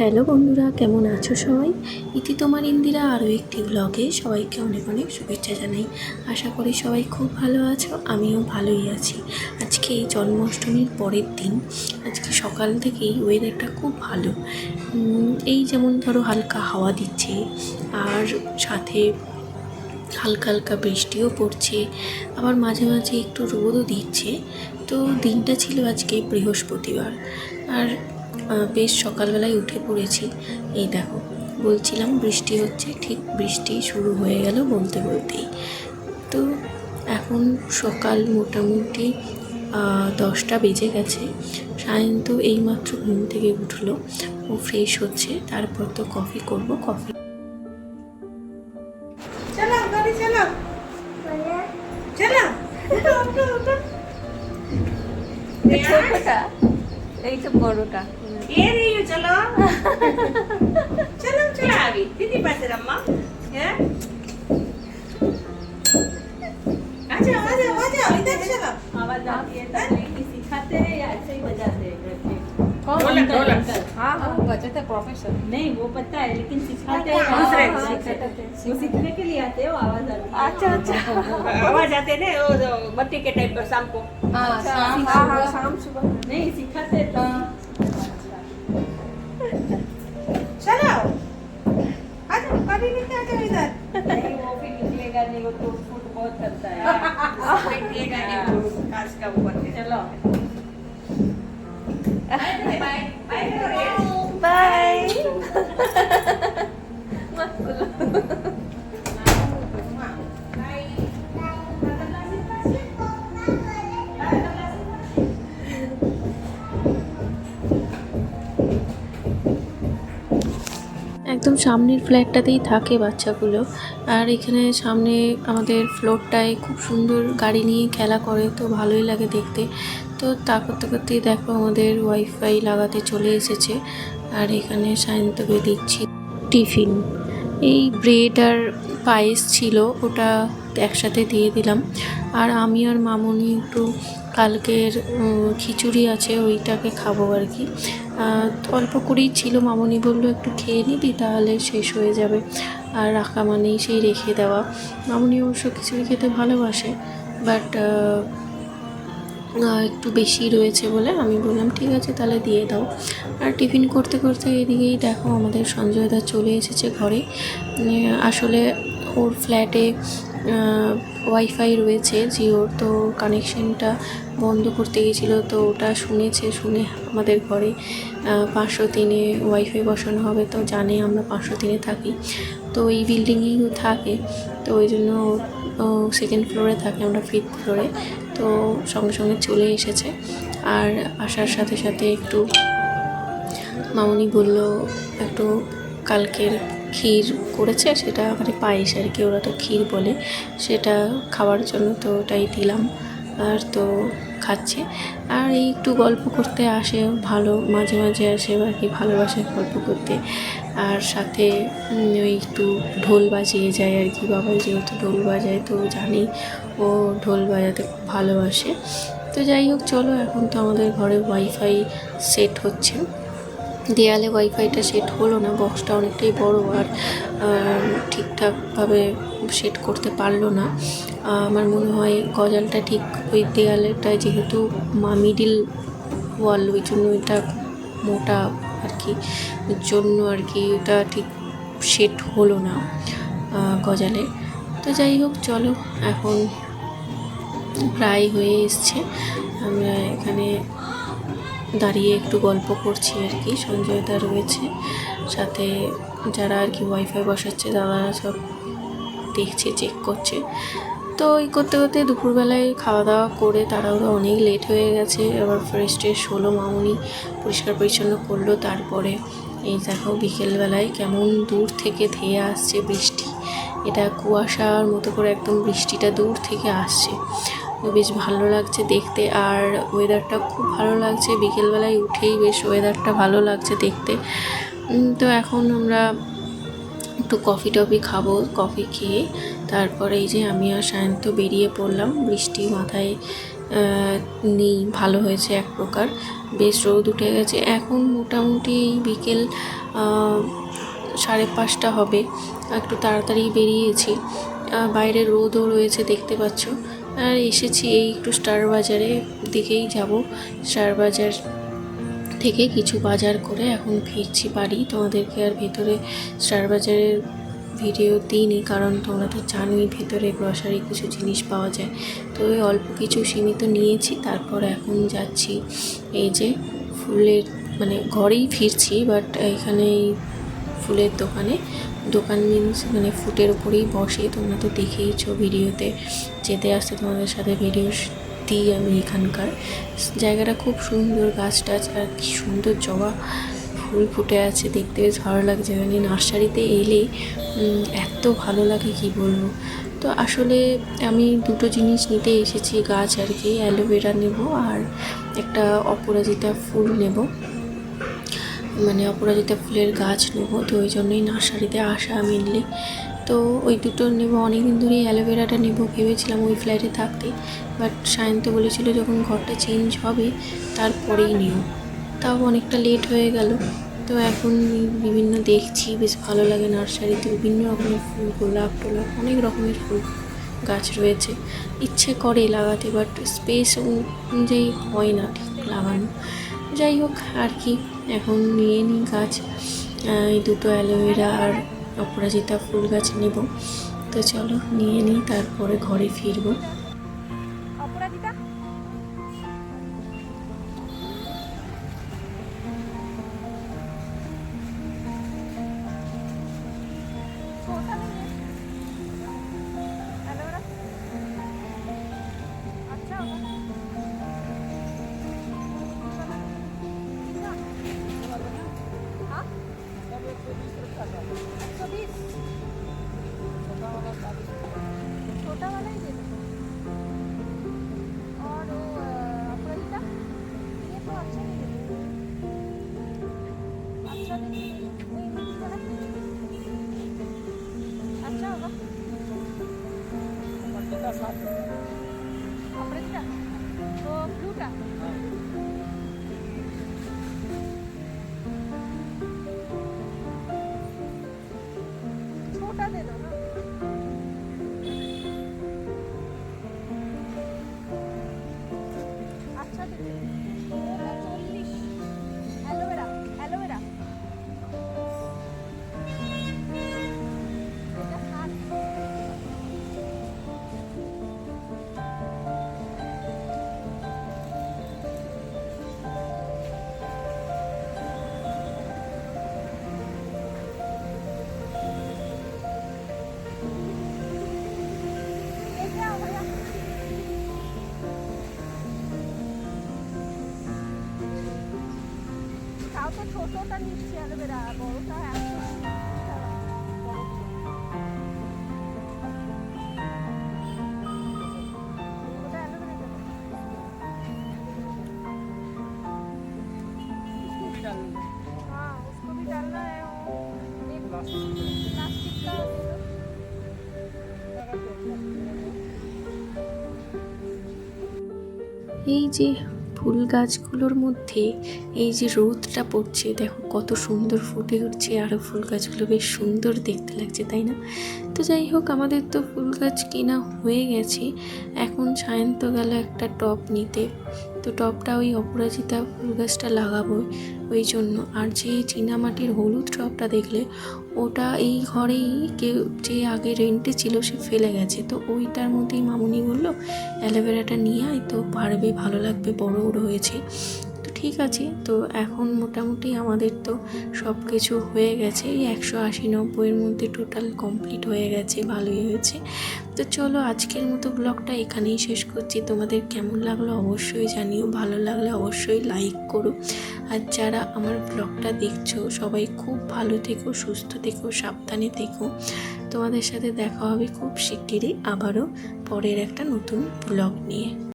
Hello বন্ধুরা, কেমন আছো সবাই? ইতি তোমার ইন্দিরা আরও একটি ব্লগে সবাইকে অনেক অনেক শুভেচ্ছা জানাই। আশা করি সবাই খুব ভালো আছো, আমিও ভালোই আছি। আজকে এই জন্মাষ্টমীর পরের দিন। আজকে সকাল থেকেই ওয়েদারটা খুব ভালো। এই যেমন ধরো হালকা হাওয়া দিচ্ছে, আর সাথে হালকা হালকা বৃষ্টিও পড়ছে, আবার মাঝে মাঝে একটু রোদও দিচ্ছে। তো দিনটা ছিল আজকে বৃহস্পতিবার। আর বেশ সকালবেলায় উঠে পড়েছি। এই দেখো বলছিলাম বৃষ্টি হচ্ছে ঠিক বৃষ্টি শুরু হয়ে গেল বলতে বলতেই। তো এখন সকাল মোটামুটি দশটা বেজে গেছে। সায়ন তো এইমাত্র ঘুম থেকে উঠল ও ফ্রেশ হচ্ছে তারপর তো কফি করব কফি এই তো বড়টা। ये रही हो चलो चलो चलो अभी दीदी पास रम्मा है आ जाओ आ जाओ आ जाओ इधर चलो आवाज़ आती है लेके सिखाते हैं या ऐसे ही बजाते हैं घर पे ढोलक, ढोलक। हाँ हाँ बजाते प्रोफेसर नहीं वो पता है लेकिन सिखाते हैं दूसरे हाँ, सिखाते वो सीखने के लिए आते हो आवाज़ आती है अच्छा अच्छा आवाज़ आते हैं ना वो बत्ती के टाइप पर शाम को हाँ शाम हाँ सुबह नहीं सिखाते तो आ भी गाड़ी लेके आ जाओ इधर? नहीं वो फिर निकलेगा नहीं वो तो फुट बहुत करता है। बैठिएगा नहीं वो कांच का ऊपर चलो। Bye bye bye. बाय একদম সামনের ফ্ল্যাটটাতেই থাকে বাচ্চাগুলো। আর এখানে সামনে আমাদের ফ্লোরটায় খুব সুন্দর গাড়ি নিয়ে খেলা করে, তো ভালোই লাগে দেখতে। তো তা করতে করতেই দেখো আমাদের ওয়াইফাই লাগাতে চলে এসেছে। আর এখানে সায়ন্তকে দিচ্ছি টিফিন। এই ব্রেড আর পায়েস ছিল, ওটা একসাথে দিয়ে দিলাম। আর আমি আর মামনি একটু কালকের খিচুড়ি আছে, ওইটাকে খাব আর কি। অল্প করেই ছিল, মামনি বলল একটু খেয়ে নিবি, তাহলে শেষ হয়ে যাবে। আর রাখা মানেই সেই রেখে দেওয়া। মামনি অবশ্য খিচুড়ি খেতে ভালোবাসে বাট একটু বেশি রয়েছে বলে আমি বললাম, ঠিক আছে, তাহলে দিয়ে দাও। আর টিফিন করতে করতে এদিকেই দেখো, আমাদের সঞ্জয় দা চলে এসেছে ঘরে। আসলে ওর ফ্ল্যাটে ওয়াইফাই রয়েছে জিওর তো কানেকশনটা বন্ধ করতে গেছিল তো ওটা শুনেছে, শুনে আমাদের ঘরে পাঁচশো তিনে ওয়াইফাই বসানো হবে, তো জানে আমরা পাঁচশো তিনে থাকি। তো এই বিল্ডিংয়েই থাকে, তো ওই জন্য সেকেন্ড ফ্লোরে থাকে, আমরা ফিফথ ফ্লোরে তো সঙ্গে সঙ্গে চলে এসেছে। আর আসার সাথে সাথে একটু মামনি বলল, একটু কালকের ক্ষীর করেছে, সেটা মানে পায়েস আর কি, ওরা তো ক্ষীর বলে, সেটা খাওয়ার জন্য তো ওটাই দিলাম আর তো খাচ্ছে। আর এই একটু গল্প করতে আসে, ভালো, মাঝে মাঝে আসে আর কি ভালোবাসে গল্প করতে। আর সাথে ওই একটু ঢোল বাজিয়ে যায় আর কি বাবাই যেহেতু ঢোল বাজায় তো জানি ও ঢোল বাজাতে খুব ভালোবাসে। তো যাই হোক, চলো, এখন তো আমাদের ঘরে ওয়াইফাই সেট হচ্ছে। দেয়ালে ওয়াইফাইটা সেট হলো না বক্সটা অনেকটাই বড় আর ঠিকঠাকভাবে সেট করতে পারল না। আমার মনে হয় গজালটা ঠিক ওই দেয়ালেটায় যেহেতু মিডিল ওয়াল ওই জন্য এটা মোটা আর কি জন্য আর কি এটা ঠিক সেট হলো না গজালে। তো যাই হোক, চলো, এখন প্রায় হয়ে এসছে। আমরা এখানে দাঁড়িয়ে একটু গল্প করছি আর কি, সঞ্জয়দা রয়েছে। সাথে যারা আর কি ওয়াইফাই বসাচ্ছে, তারা সব দেখছে চেক করছে। তো এই করতে করতে দুপুরবেলায় খাওয়া দাওয়া করে তাড়াহুড়ো অনেক লেট হয়ে গেছে, আবার ফ্রেশ ট্রেশ হলো, মামুনি পরিষ্কার পরিচ্ছন্ন করল, তারপরে এই দেখো বিকেলবেলায় কেমন দূর থেকে ধেয়ে আসছে বৃষ্টি। এটা কুয়াশার মতো করে একদম বৃষ্টিটা দূর থেকে আসছে। বেশ ভালো লাগছে দেখতে আর ওয়েদারটা খুব ভালো লাগছে। বিকেলবেলায় উঠেই বেশ ওয়েদারটা ভালো লাগছে দেখতে। তো এখন আমরা একটু কফি টফি খাব কফি খেয়ে তারপরে এই যে আমি আর সায়ন্ত বেরিয়ে পড়লাম। বৃষ্টি মাথায় নেই, ভালো হয়েছে এক প্রকার। বেশ রোদ উঠে গেছে। এখন মোটামুটি বিকেল সাড়ে পাঁচটা হবে। একটু তাড়াতাড়ি বেরিয়েছি। বাইরে রোদও রয়েছে দেখতে পাচ্ছ। আর এসেছি এই একটু স্টার বাজারে দিকেই যাব। স্টার বাজার থেকে কিছু বাজার করে এখন ফিরছি বাড়ি। তোমাদেরকে আর ভেতরে স্টার বাজারের ভিডিও দিইনি, কারণ তোমরা তো জানোই ভেতরে গ্রসারি কিছু জিনিস পাওয়া যায়। তো ওই অল্প কিছু সীমিত নিয়েছি, তারপর এখন যাচ্ছি। এই যে ফুলের মানে ঘরেই ফিরছি বাট এখানে ফুলের দোকানে। দোকান মিনস মানে ফুটের উপরেই বসে, তোমরা তো দেখেইছো ভিডিওতে। যেতে আসতে তোমাদের সাথে ভিডিও দিই আমি এখানকার। জায়গাটা খুব সুন্দর গাছ টাছ, আর কি সুন্দর জবা ফুল ফুটে আছে, দেখতে বেশ ভালো লাগছে। মানে নার্সারিতে এলে এত ভালো লাগে, কি বলব? তো আসলে আমি দুটো জিনিস নিতে এসেছি, গাছ আর কি, অ্যালোভেরা নেব আর একটা অপরাজিতা ফুল নেব। মানে অপরাজিতা ফুলের গাছ নেব, তো ওই জন্যই নার্সারিতে আসা মেনলি তো ওই দুটো নেব, অনেকদিন ধরেই অ্যালোভেরাটা নেব, ভেবেছিলাম ওই ফ্ল্যাটে থাকতে। বাট সায়ন্ত বলেছিল যখন ঘরটা চেঞ্জ হবে, তারপরেই নিও তাও অনেকটা লেট হয়ে গেল। তো এখন বিভিন্ন দেখছি, বেশ ভালো লাগে নার্সারিতে, বিভিন্ন রকমের ফুল, গোলাপ টোলাপ, অনেক রকমের ফুল গাছ রয়েছে। ইচ্ছে করে লাগাতে, বাট স্পেস অনুযায়ী হয় না ঠিক লাগানো। যাই হোক, আর কি। এখন নিয়ে নিই গাছ। এই দুটো অ্যালোভেরা আর অপরাজিতা ফুল গাছ নেব। তো চলো, নিয়ে নিই, তারপরে ঘরে ফিরবো। অপরাজিতা? अच्छा नहीं है वो इंग्लिश वाला अच्छा होगा अपराजिता तो ब्लूटा छोटा दे दो ना তাও তো ছোটোটা নিচ্ছি অ্যালোভেরা বড়টা একশো এই যে ফুল গাছগুলোর মধ্যে এই যে রোদটা পড়ছে, দেখো কত সুন্দর ফুটে উঠছে আরও ফুল গাছগুলো বেশ সুন্দর দেখতে লাগছে, তাই না? তো যাই হোক, আমাদের তো ফুল গাছ কেনা হয়ে গেছে। এখন সায়ন্ত গেল একটা টপ নিতে। তো টপটা ওই অপরাজিতা ফুল গাছটা লাগাবো ওই জন্য। আর যে চীনামাটির হলুদ টপটা দেখলে, ওটা এই ঘরেই কেউ যে আগে রেন্টে ছিল, সে ফেলে গেছে। তো ওইটার মধ্যেই মামুনি বলল, অ্যালোভেরাটা নিয়ে আয়, তো পারবে, ভালো লাগবে, বড় হয়েছে। ঠিক আছে। তো এখন মোটামুটি আমাদের তো সব কিছু হয়ে গেছে। এই একশো আশি নব্বইয়ের মধ্যে টোটাল কমপ্লিট হয়ে গেছে, ভালোই হয়েছে। তো চলো আজকের মতো ব্লগটা এখানেই শেষ করছি। তোমাদের কেমন লাগল অবশ্যই জানিও, ভালো লাগলে অবশ্যই লাইক করো। আর যারা আমার ব্লগটা দেখছ, সবাই খুব ভালো থেকো, সুস্থ থেকো, সাবধানে থেকো। তোমাদের সাথে দেখা হবে খুব শিগগিরই আবারও পরের একটা নতুন ব্লগ নিয়ে।